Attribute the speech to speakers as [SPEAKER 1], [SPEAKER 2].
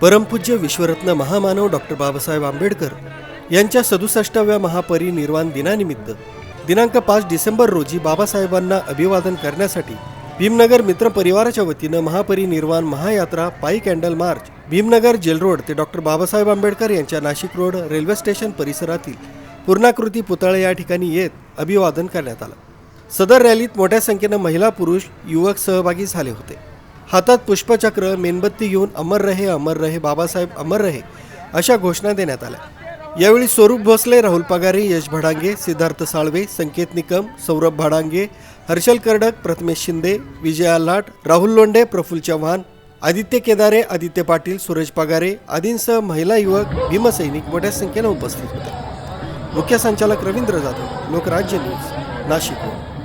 [SPEAKER 1] परमपूज्य विश्वरत्न महामानव डॉक्टर बाबासाहेब आंबेडकर यांच्या सदुसष्टाव्या महापरिनिर्वाण दिनानिमित्त दिनांक पाच डिसेंबर रोजी बाबासाहेबांना अभिवादन करण्यासाठी भीमनगर मित्र परिवाराच्या वतीनं महापरिनिर्वाण महायात्रा पायी candle march Bhimnagar jail road ते डॉक्टर बाबासाहेब आंबेडकर यांच्या नाशिक रोड रेल्वे स्टेशन परिसरातील पूर्णाकृती पुतळे या ठिकाणी येत अभिवादन करण्यात आलं. सदर रॅलीत मोठ्या संख्येनं महिला पुरुष युवक सहभागी झाले होते. हातात पुष्पचक्र मेणबत्ती घेऊन अमर रहे अमर रहे बाबासाहेब अमर रहे अशा घोषणा देण्यात आल्या. यावेळी स्वरूप भोसले राहुल पगारे यश भडांगे सिद्धार्थ साळवे संकेत निकम सौरभ भाडांगे हर्षल कर्डक प्रथमेश शिंदे विजय आल्हाट राहुल लोंडे प्रफुल्ल चव्हाण आदित्य केदारे आदित्य पाटील सुरेश पगारे आदींसह महिला युवक भीमसैनिक मोठ्या संख्येनं उपस्थित होते. मुख्य संचालक रवींद्र जाधव लोकराज्य न्यूज नाशिक.